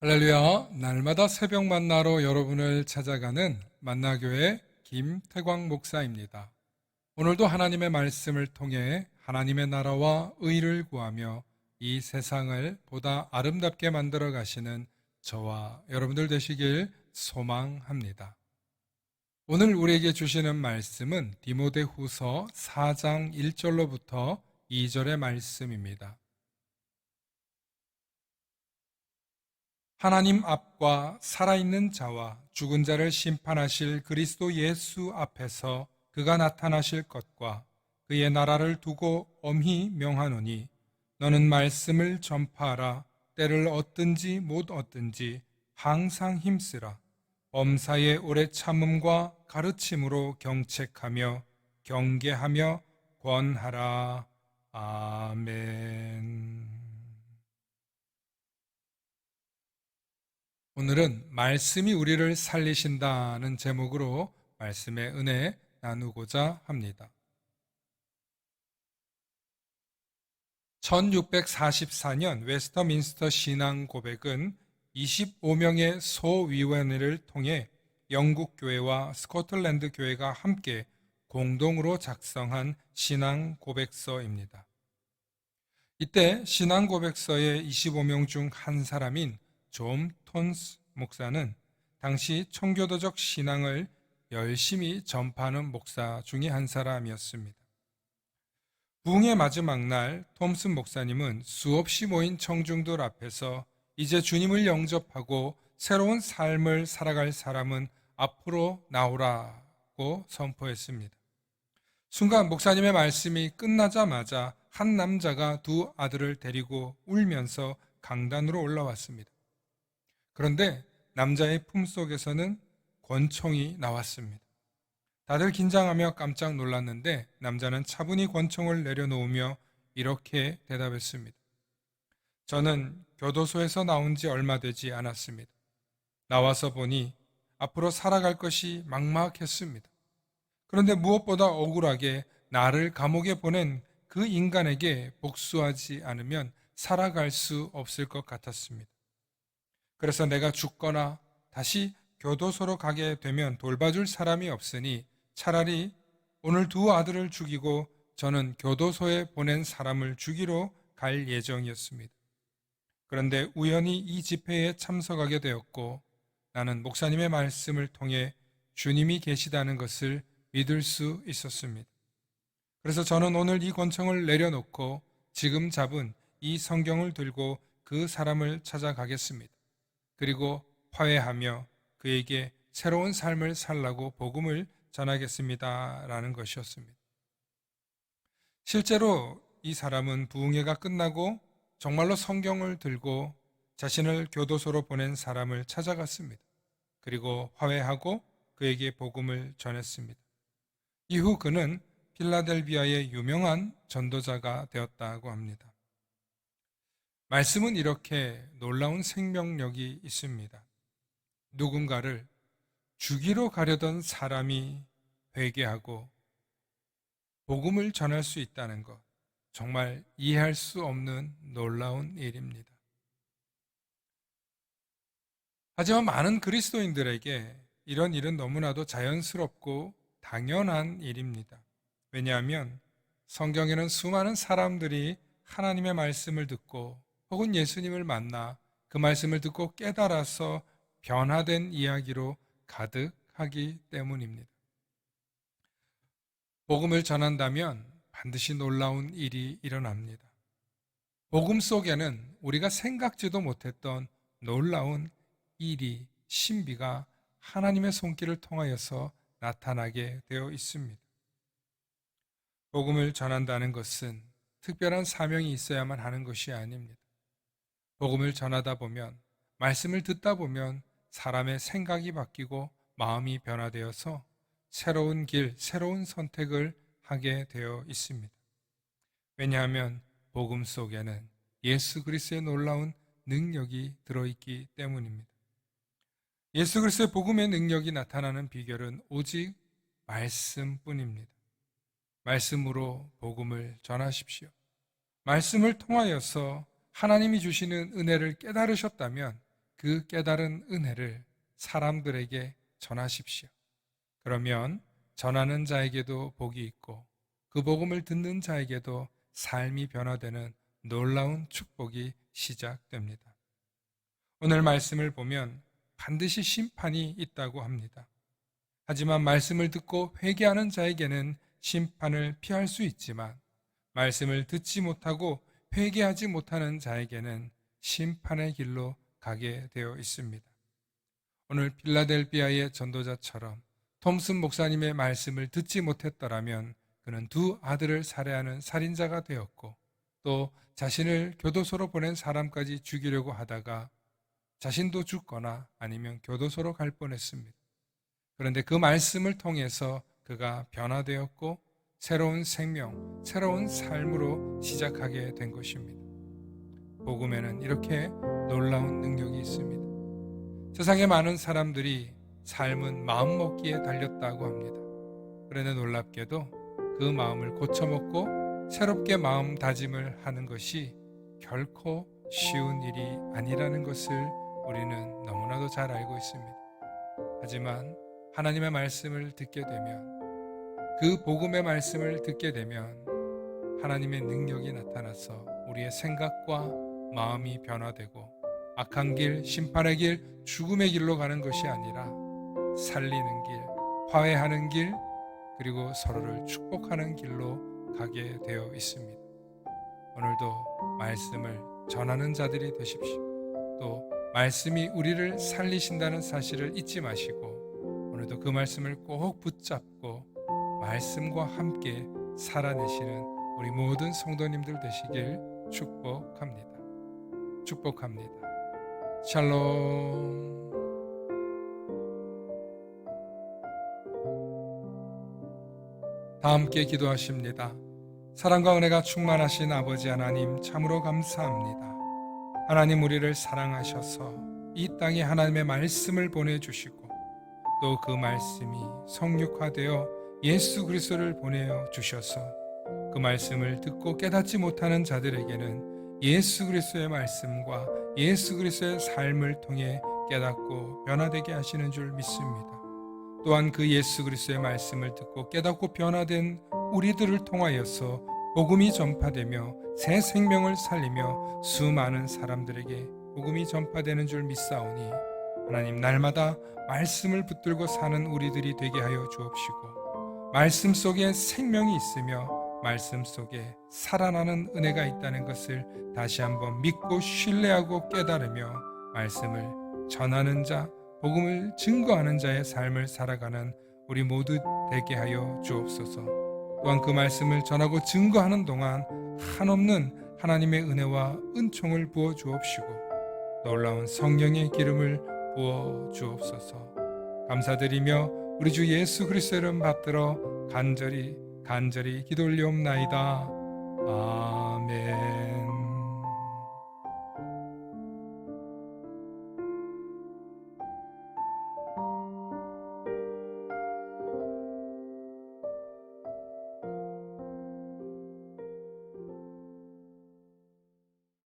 할렐루야. 날마다 새벽 만나러 여러분을 찾아가는 만나교회 김태광 목사입니다. 오늘도 하나님의 말씀을 통해 하나님의 나라와 의를 구하며 이 세상을 보다 아름답게 만들어 가시는 저와 여러분들 되시길 소망합니다. 오늘 우리에게 주시는 말씀은 디모데 후서 4장 1절로부터 2절의 말씀입니다. 하나님 앞과 살아있는 자와 죽은 자를 심판하실 그리스도 예수 앞에서 그가 나타나실 것과 그의 나라를 두고 엄히 명하노니 너는 말씀을 전파하라. 때를 얻든지 못 얻든지 항상 힘쓰라. 범사의 오래 참음과 가르침으로 경책하며 경계하며 권하라. 아멘. 오늘은 말씀이 우리를 살리신다는 제목으로 말씀의 은혜 나누고자 합니다. 1644년 웨스터민스터 신앙 고백은 25명의 소위원회를 통해 영국 교회와 스코틀랜드 교회가 함께 공동으로 작성한 신앙 고백서입니다. 이때 신앙 고백서의 25명 중 한 사람인 존 톤스 목사는 당시 청교도적 신앙을 열심히 전파하는 목사 중의 한 사람이었습니다. 부흥의 마지막 날 톰슨 목사님은 수없이 모인 청중들 앞에서 이제 주님을 영접하고 새로운 삶을 살아갈 사람은 앞으로 나오라고 선포했습니다. 순간 목사님의 말씀이 끝나자마자 한 남자가 두 아들을 데리고 울면서 강단으로 올라왔습니다. 그런데 남자의 품속에서는 권총이 나왔습니다. 다들 긴장하며 깜짝 놀랐는데 남자는 차분히 권총을 내려놓으며 이렇게 대답했습니다. 저는 교도소에서 나온 지 얼마 되지 않았습니다. 나와서 보니 앞으로 살아갈 것이 막막했습니다. 그런데 무엇보다 억울하게 나를 감옥에 보낸 그 인간에게 복수하지 않으면 살아갈 수 없을 것 같았습니다. 그래서 내가 죽거나 다시 교도소로 가게 되면 돌봐줄 사람이 없으니 차라리 오늘 두 아들을 죽이고 저는 교도소에 보낸 사람을 죽이러 갈 예정이었습니다. 그런데 우연히 이 집회에 참석하게 되었고 나는 목사님의 말씀을 통해 주님이 계시다는 것을 믿을 수 있었습니다. 그래서 저는 오늘 이 권총을 내려놓고 지금 잡은 이 성경을 들고 그 사람을 찾아가겠습니다. 그리고 화해하며 그에게 새로운 삶을 살라고 복음을 전하겠습니다. 라는 것이었습니다. 실제로 이 사람은 부흥회가 끝나고 정말로 성경을 들고 자신을 교도소로 보낸 사람을 찾아갔습니다. 그리고 화해하고 그에게 복음을 전했습니다. 이후 그는 필라델비아의 유명한 전도자가 되었다고 합니다. 말씀은 이렇게 놀라운 생명력이 있습니다. 누군가를 죽이러 가려던 사람이 회개하고 복음을 전할 수 있다는 것, 정말 이해할 수 없는 놀라운 일입니다. 하지만 많은 그리스도인들에게 이런 일은 너무나도 자연스럽고 당연한 일입니다. 왜냐하면 성경에는 수많은 사람들이 하나님의 말씀을 듣고 혹은 예수님을 만나 그 말씀을 듣고 깨달아서 변화된 이야기로 가득하기 때문입니다. 복음을 전한다면 반드시 놀라운 일이 일어납니다. 복음 속에는 우리가 생각지도 못했던 놀라운 일이, 신비가 하나님의 손길을 통하여서 나타나게 되어 있습니다. 복음을 전한다는 것은 특별한 사명이 있어야만 하는 것이 아닙니다. 복음을 전하다 보면, 말씀을 듣다 보면 사람의 생각이 바뀌고 마음이 변화되어서 새로운 길, 새로운 선택을 하게 되어 있습니다. 왜냐하면 복음 속에는 예수 그리스도의 놀라운 능력이 들어있기 때문입니다. 예수 그리스도의 복음의 능력이 나타나는 비결은 오직 말씀뿐입니다. 말씀으로 복음을 전하십시오. 말씀을 통하여서 하나님이 주시는 은혜를 깨달으셨다면 그 깨달은 은혜를 사람들에게 전하십시오. 그러면 전하는 자에게도 복이 있고 그 복음을 듣는 자에게도 삶이 변화되는 놀라운 축복이 시작됩니다. 오늘 말씀을 보면 반드시 심판이 있다고 합니다. 하지만 말씀을 듣고 회개하는 자에게는 심판을 피할 수 있지만 말씀을 듣지 못하고 회개하지 못하는 자에게는 심판의 길로 가게 되어 있습니다. 오늘 필라델비아의 전도자처럼 톰슨 목사님의 말씀을 듣지 못했더라면 그는 두 아들을 살해하는 살인자가 되었고 또 자신을 교도소로 보낸 사람까지 죽이려고 하다가 자신도 죽거나 아니면 교도소로 갈 뻔했습니다. 그런데 그 말씀을 통해서 그가 변화되었고 새로운 생명, 새로운 삶으로 시작하게 된 것입니다. 복음에는 이렇게 놀라운 능력이 있습니다. 세상에 많은 사람들이 삶은 마음 먹기에 달렸다고 합니다. 그런데 놀랍게도 그 마음을 고쳐먹고 새롭게 마음 다짐을 하는 것이 결코 쉬운 일이 아니라는 것을 우리는 너무나도 잘 알고 있습니다. 하지만 하나님의 말씀을 듣게 되면 그 복음의 말씀을 듣게 되면 하나님의 능력이 나타나서 우리의 생각과 마음이 변화되고 악한 길, 심판의 길, 죽음의 길로 가는 것이 아니라 살리는 길, 화해하는 길, 그리고 서로를 축복하는 길로 가게 되어 있습니다. 오늘도 말씀을 전하는 자들이 되십시오. 또 말씀이 우리를 살리신다는 사실을 잊지 마시고 오늘도 그 말씀을 꼭 붙잡고 말씀과 함께 살아내시는 우리 모든 성도님들 되시길 축복합니다. 축복합니다. 샬롬. 다 함께 기도하십니다. 사랑과 은혜가 충만하신 아버지 하나님 참으로 감사합니다. 하나님 우리를 사랑하셔서 이 땅에 하나님의 말씀을 보내주시고 또 그 말씀이 성육화되어 예수 그리스도를 보내어 주셔서 그 말씀을 듣고 깨닫지 못하는 자들에게는 예수 그리스도의 말씀과 예수 그리스도의 삶을 통해 깨닫고 변화되게 하시는 줄 믿습니다. 또한 그 예수 그리스도의 말씀을 듣고 깨닫고 변화된 우리들을 통하여서 복음이 전파되며 새 생명을 살리며 수많은 사람들에게 복음이 전파되는 줄 믿사오니 하나님 날마다 말씀을 붙들고 사는 우리들이 되게 하여 주옵시고 말씀 속에 생명이 있으며 말씀 속에 살아나는 은혜가 있다는 것을 다시 한번 믿고 신뢰하고 깨달으며 말씀을 전하는 자 복음을 증거하는 자의 삶을 살아가는 우리 모두 되게 하여 주옵소서. 또한 그 말씀을 전하고 증거하는 동안 한없는 하나님의 은혜와 은총을 부어 주옵시고 놀라운 성령의 기름을 부어 주옵소서. 감사드리며 우리 주 예수 그리스도의 이름 받들어 간절히 간절히 기도 올리옵나이다. 아멘.